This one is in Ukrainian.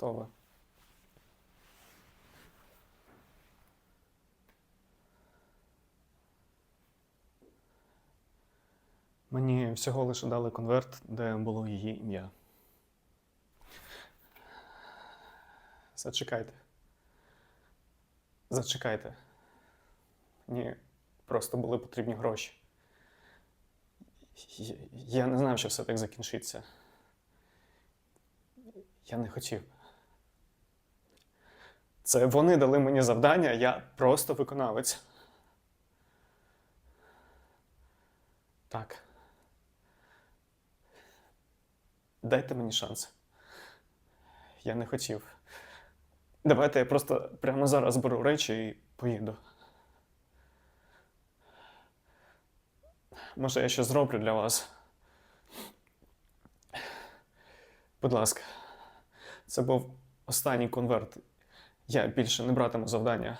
Хто ви? Мені всього лише дали конверт, де було її ім'я. Зачекайте. Зачекайте. Мені просто були потрібні гроші. Я не знав, що все так закінчиться. Я не хотів. Це вони дали мені завдання, я просто виконавець. Так. Дайте мені шанс. Я не хотів. Давайте я просто прямо зараз беру речі і поїду. Може, я щось зроблю для вас. Будь ласка, це був останній конверт. Я більше не братиму завдання.